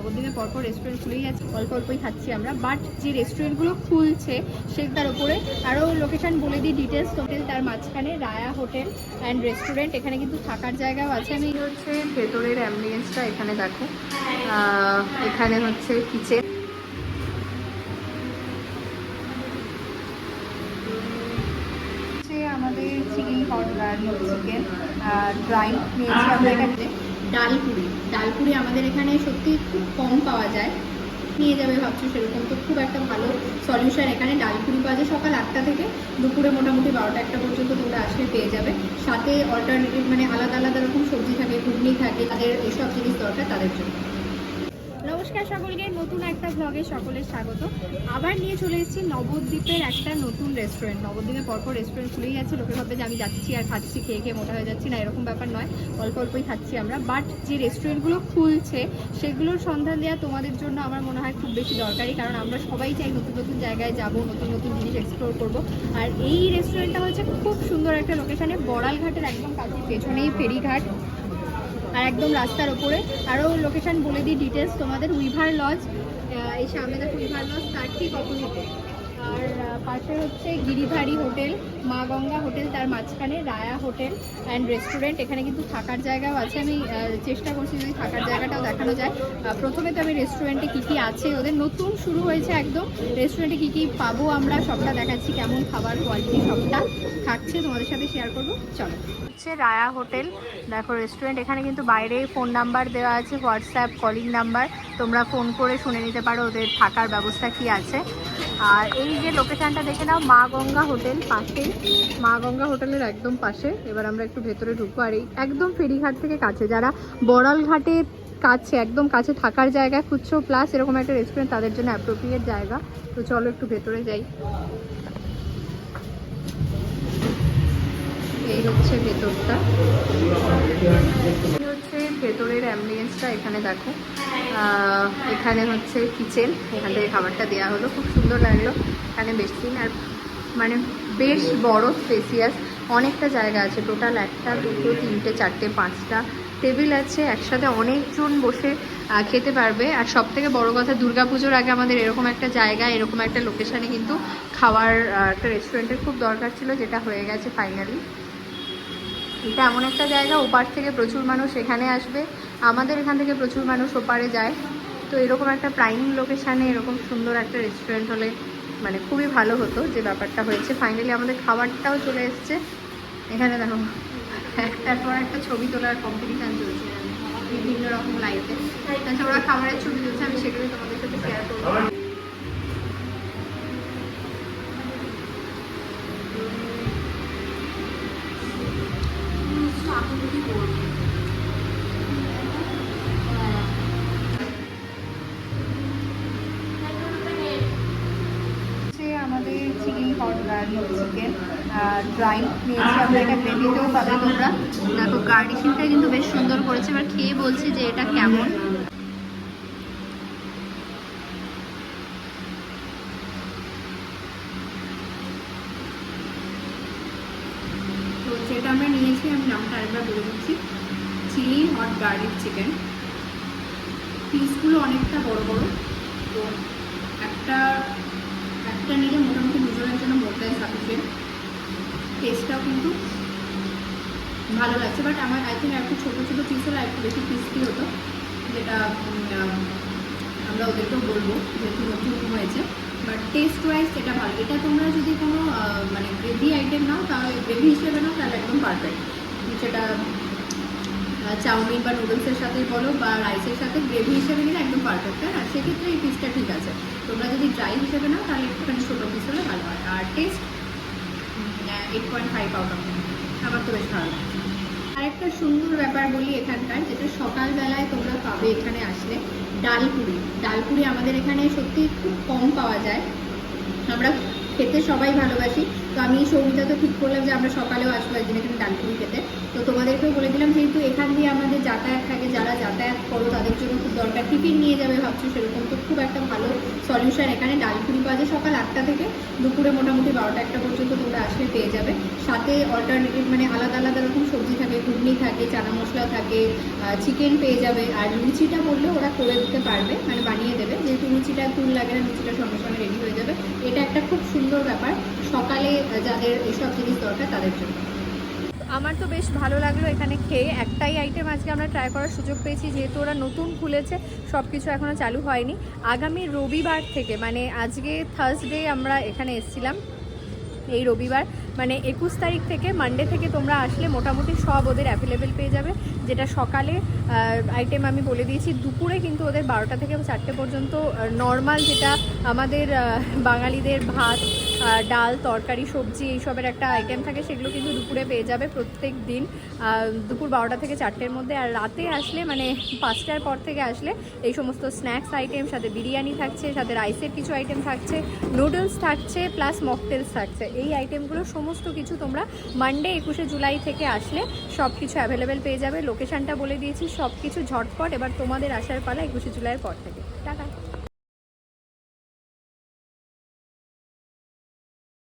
নবদ্বীপে পরপর রেস্টুরেন্ট খুলেই আছে, অল্প অল্পই খাচ্ছি আমরা বাট যে রেস্টুরেন্টগুলো খুলছে সেটার উপরে আরও লোকেশন বলে দিই ডিটেলস হোটেল তার মাঝখানে রায়া হোটেল অ্যান্ড রেস্টুরেন্ট এখানে কিন্তু থাকার জায়গাও আছে। আমি হচ্ছে ভেতরের অ্যাম্বিয়েন্সটা এখানে দেখো। এখানে হচ্ছে কিচেন আমাদের চিকেন গার্লিক চিকেন ড্রাই নিয়েছি আমরা এখানে ডালপুরি। ডালপুরি আমাদের এখানে সত্যি খুব কম পাওয়া যায়। নিয়ে যাবে ভাবছ সেরকম। তো খুব একটা ভালো সলিউশন এখানে ডালপুরি পাওয়া যায় সকাল আটটা থেকে দুপুরে মোটামুটি বারোটা একটা পর্যন্ত তোমরা আসলে পেয়ে যাবে। সাথে অল্টারনেটিভ মানে আলাদা আলাদা রকম সবজি থাকে, ঘুগনি থাকে, তাদের এসব জিনিস দরকার তাদের জন্য। নমস্কার সকলকে, নতুন একটা ব্লগে সকলের স্বাগত। আবার নিয়ে চলে এসেছি নবদ্বীপের একটা নতুন রেস্টুরেন্ট নবদ্বীপে পরপর রেস্টুরেন্ট খুলেই আছে লোকের ভাবে যে আমি যাচ্ছি আর খাচ্ছি, খেয়ে খেয়ে মোটা হয়ে যাচ্ছি। না, এরকম ব্যাপার নয়, অল্প অল্পই খাচ্ছি আমরা। বাট যে রেস্টুরেন্টগুলো খুলছে, সেগুলোর সন্ধান দেওয়া তোমাদের জন্য আমার মনে হয় খুব বেশি দরকারি। কারণ আমরা সবাই চাই নতুন নতুন জায়গায় যাব, নতুন নতুন জিনিস এক্সপ্লোর করব। আর এই রেস্টুরেন্টটা হচ্ছে খুব সুন্দর একটা লোকেশনে বড়ালঘাটের একদম কাছে পেছনেই ফেরিঘাট। আর একদম রাস্তার ওপরে। আরও লোকেশান বলে দিই ডিটেলস তোমাদের উইভার লজ এই সামনে দেখো উইভার লজ তার ঠিক অপোজিটে আর পাশে হচ্ছে গিরিধারী হোটেল, মা গঙ্গা হোটেল, তার মাঝখানে রায়া হোটেল অ্যান্ড রেস্টুরেন্ট এখানে কিন্তু থাকার জায়গাও আছে। আমি চেষ্টা করছি যদি থাকার জায়গাটাও দেখানো যায়। প্রথমে তো আমি রেস্টুরেন্টে কী কী আছে, ওদের নতুন শুরু হয়েছে একদম। রেস্টুরেন্টে কী কী পাবো আমরা সবটা দেখাচ্ছি, কেমন খাবার কোয়ালিটি সবটা থাকছে, তোমাদের সাথে শেয়ার করব। চলো। হচ্ছে রায়া হোটেল। দেখো রেস্টুরেন্ট এখানে কিন্তু বাইরে ফোন নাম্বার দেওয়া আছে হোয়াটসঅ্যাপ কলিং নাম্বার তোমরা ফোন করে শুনে নিতে পারো ওদের থাকার ব্যবস্থা কি আছে। আর এই যে লোকেশনটা দেখে নাও, মা গঙ্গা হোটেল পাশেই। মা গঙ্গা হোটেলের একদম পাশে। এবার আমরা একটু ভেতরে ঢুকবো আর এই একদম ফেরিঘাট থেকে কাছে। যারা বড়াল ঘাটে কাছে, একদম কাছে থাকার জায়গা খুঁজছো প্লাস এরকম একটা রেস্টুরেন্ট তাদের জন্য অ্যাপ্রোপ্রিয়েট জায়গা। তো চলো একটু ভেতরে যাই। এই হচ্ছে ভেতরটা। ভেতরের অ্যাম্বিয়েন্সটা এখানে দেখো। এখানে হচ্ছে কিচেন এখান থেকে খাবারটা দেওয়া হলো। খুব সুন্দর লাগল। এখানে বেসিন আর মানে বেশ বড় স্পেসিয়াস অনেকটা জায়গা আছে। টোটাল একটা, দুটো, তিনটে, চারটে, পাঁচটা টেবিল আছে। একসাথে অনেকজন বসে খেতে পারবে। আর সব থেকে বড়ো কথা, দুর্গাপুজোর আগে আমাদের এরকম একটা জায়গা, এরকম একটা লোকেশানে কিন্তু খাওয়ার একটা রেস্টুরেন্টের খুব দরকার ছিল, যেটা হয়ে গেছে ফাইনালি এটা এমন একটা জায়গা, ওপার থেকে প্রচুর মানুষ এখানে আসবে। আমাদের এখান থেকে প্রচুর মানুষ ওপারে যায়। তো এরকম একটা প্রাইম লোকেশানে এরকম সুন্দর একটা রেস্টুরেন্ট হলে মানে খুবই ভালো হতো যে ব্যাপারটা হয়েছে। ফাইনালি আমাদের খাবারটাও চলে এসছে। এখানে দেখো, একটার একটা ছবি তোলার কম্পিটিশান চলছে। বিভিন্ন রকম লাইটে তাছাড়া খাবারের ছবি তুলছে, আমি সেগুলো তোমাদের সাথে শেয়ার করব হচ্ছে আমাদের চিলি হট গার্লিক দেখো গার্নিশিংটা কিন্তু বেশ সুন্দর করেছে, এবার খেয়ে বলছি যে এটা কেমন। তো যেটা আমরা নিয়েছি, আমি নামটা আরেকবার বলে দিচ্ছি। চিলি হট গার্লিক চিকেন পিসগুলো অনেকটা বড় বড়। তো একটা একটা নিলে মোটামুটি দুজনের জন্য মোটাই সাফিসিয়েন্ট টেস্টটাও কিন্তু ভালো লাগছে বাট আমার আই থিঙ্ক একটু ছোটো ছোটো পিস হলে একটু বেশি ক্রিস্পি হতো, যেটা আমরা ওদেরকেও বলব যেহেতু নতুন হয়েছে বাট টেস্ট ওয়াইজ এটা ভালো। এটা তোমরা যদি কোনো মানে গ্রেভি আইটেম নাও, তাহলে গ্রেভি হিসেবে নাও, তাহলে একদম পারফেক্ট সেটা চাউমিন বা নুডলসের সাথে বলো বা রাইসের সাথে গ্রেভি হিসেবে নিলে একদম পারফেক্ট তাই না সেক্ষেত্রে এই পিসটা ঠিক আছে। তোমরা যদি ড্রাই হিসেবে নাও, তাহলে একটুখানি ছোটো পিস হলে ভালো হয়। আর test eight point five out of আমার তো বেশ ভালো লাগছে আরেকটা সুন্দর ব্যাপার বলি এখানকার, যেটা সকালবেলায় তোমরা পাবে এখানে আসলে ডালপুরি ডালপুরি আমাদের এখানে সত্যি খুব কম পাওয়া যায়। আমরা খেতে সবাই ভালোবাসি। তো আমি সৌমিতা তো ঠিক করলাম যে আমরা সকালেও আসব একদিন এখানে ডালপুরি খেতে। তো তোমাদেরকেও বলে দিলাম যেহেতু এখান দিয়ে আমাদের যাতায়াত থাকে, যারা যাতায়াত করো তাদের জন্য খুব দরকার। টিফিন নিয়ে যাবে ভাবছ সেরকম, তো খুব একটা ভালো সলিউশন এখানে ডালপুরি পাওয়া যায় সকাল আটটা থেকে দুপুরে মোটামুটি বারোটা একটা পর্যন্ত তোমরা আসলে পেয়ে যাবে। সাথে অল্টারনেটিভ মানে আলাদা আলাদা রকম সবজি থাকে, ঘুগনি থাকে, চানা মশলা থাকে চিকেন পেয়ে যাবে। আর লুচিটা বললে ওরা করে দিতে পারবে মানে বানিয়ে দেবে। যেহেতু লুচিটা তুল লাগে না, লুচিটা সঙ্গে সঙ্গে রেডি হয়ে যাবে। এটা একটা খুব সুন্দর ব্যাপার। সকালে যাদের এইসব জিনিস দরকার তাদের জন্য। আমার তো বেশ ভালো লাগল এখানে খেয়ে। একটাই আইটেম আজকে আমরা ট্রাই করার সুযোগ পেয়েছি, যেহেতু ওরা নতুন খুলেছে সব কিছু এখনও চালু হয়নি। আগামী রবিবার থেকে মানে আজকে থার্সডে আমরা এখানে এসেছিলাম, এই রবিবার। মানে একুশ তারিখ থেকে মানডে থেকে তোমরা আসলে মোটামুটি সব ওদের অ্যাভেলেবেল পেয়ে যাবে। যেটা সকালে আইটেম আমি বলে দিয়েছি, দুপুরে কিন্তু ওদের বারোটা থেকে চারটে পর্যন্ত নর্মাল যেটা আমাদের বাঙালিদের ভাত ডাল, তরকারি, সবজি এইসবের একটা আইটেম থাকে, সেগুলো কিন্তু দুপুরে পেয়ে যাবে প্রত্যেক দিন দুপুর বারোটা থেকে চারটের মধ্যে। আর রাতে আসলে মানে পাঁচটার পর থেকে আসলে এই সমস্ত স্ন্যাক্স আইটেম সাথে বিরিয়ানি থাকছে, সাথে রাইসের কিছু আইটেম থাকছে নুডলস থাকছে প্লাস মকটেলস থাকছে। এই আইটেমগুলো সমস্ত কিছু তোমরা মানডে একুশে জুলাই থেকে আসলে সব কিছু অ্যাভেলেবেল পেয়ে যাবে। লোকেশানটা বলে দিয়েছি সব কিছু ঝটপট এবার তোমাদের আসার পালা একুশে জুলাইয়ের পর থেকে। টাকা